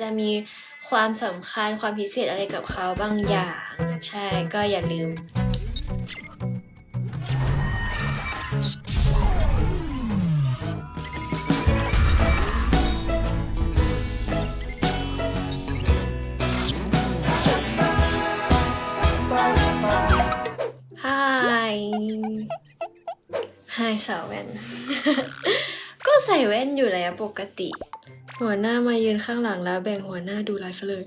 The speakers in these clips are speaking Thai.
จะมีความสำคัญความพิเศษอะไรกับเขาบางอย่าง ใช่ก็อย่าลืมฮายฮสาวแว่น ก็ใส่แว่นอยู่แล้วปกติ หัวหน้ามายืนข้างหลังแล้วแบ่งหัวหน้าดูไลฟ์เลย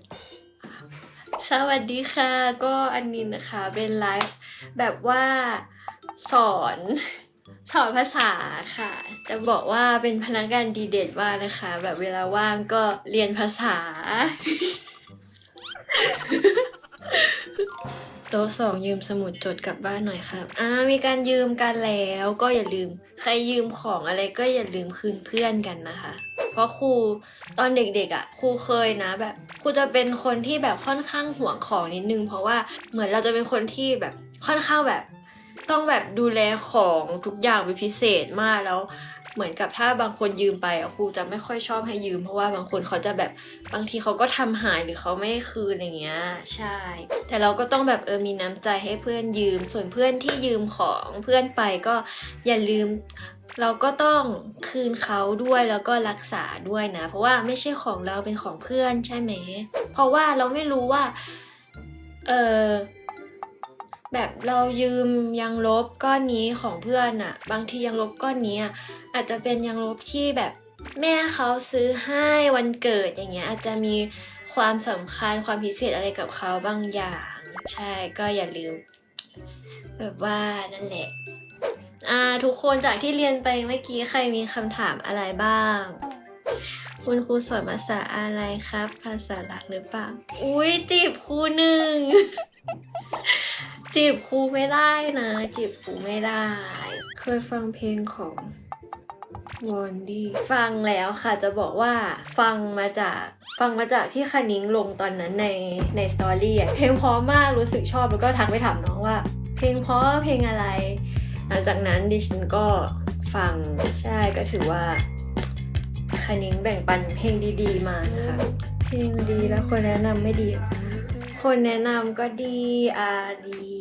สวัสดีค่ะ ก็อันนี้นะคะเป็นไลฟ์แบบว่าสอนสอนภาษาค่ะ จะบอกว่าเป็นพนักงานดีเด่นมากนะคะ แบบเวลาว่างก็เรียนภาษา โต๊ะสองยืมสมุดจดกลับบ้านหน่อยครับ อ่า มีการยืมกันแล้วก็อย่าลืม ใครยืมของอะไรก็อย่าลืมคืนเพื่อนกันนะคะ เพราะครูตอนเด็กๆอะ่ะครูเคยนะแบบครูจะเป็นคนที่แบบค่อนข้างห่วงของนิดนึง เพราะว่าเหมือนเราจะเป็นคนที่แบบค่อนข้างแบบ ต้องแบบดูแลของทุกอย่างเป็นพิเศษมากแล้ว เหมือนกับถ้าบางคนยืมไปอะครูจะไม่ค่อยชอบให้ยืม เพราะว่าบางคนเขาจะแบบบางทีเขาก็ทำหายหรือเขาไม่คืนอย่างเงี้ยใช่ แต่เราก็ต้องแบบเออมีน้ำใจให้เพื่อนยืม ส่วนเพื่อนที่ยืมของเพื่อนไปก็อย่าลืมเราก็ต้องคืนเขาด้วยแล้วก็รักษาด้วยนะ เพราะว่าไม่ใช่ของเราเป็นของเพื่อนใช่ไหม เพราะว่าเราไม่รู้ว่า เออ แบบเรายืมยังลบก้อนนี้ของเพื่อนอะบางทียังลบก้อนนี้อะอาจจะเป็นยังลบที่แบบแม่เขาซื้อให้วันเกิดอย่างเงี้ยอาจจะมีความสำคัญความพิเศษอะไรกับเขาบางอย่าง ใช่ก็อย่าลืม แบบว่านั่นแหละอ่าทุกคนจากที่เรียนไปเมื่อกี้ใครมีคำถามอะไรบ้าง คุณครูสอนภาษาอะไรครับ ภาษาหลักหรือเปล่า อุ้ยจีบครูหนึ่ง จีบครูไม่ได้นะ จีบครูไม่ได้ เคยฟังเพลงของวอนดี้ฟังแล้วค่ะจะบอกว่าฟังมาจากฟังมาจากที่คณิ้งลงตอนนั้นในในสตอรี่อะเพลงเพราะมากรู้สึกชอบแล้วก็ทักไปถามน้องว่า เพลงเพราะเพลงอะไร หลังจากนั้นดิฉันก็ฟังใช่ก็ถือว่าคณิ้งแบ่งปันเพลงดี ๆ มานะคะเพลงดีแล้วคนแนะนำไม่ดี คนแนะนำก็ดีอาดี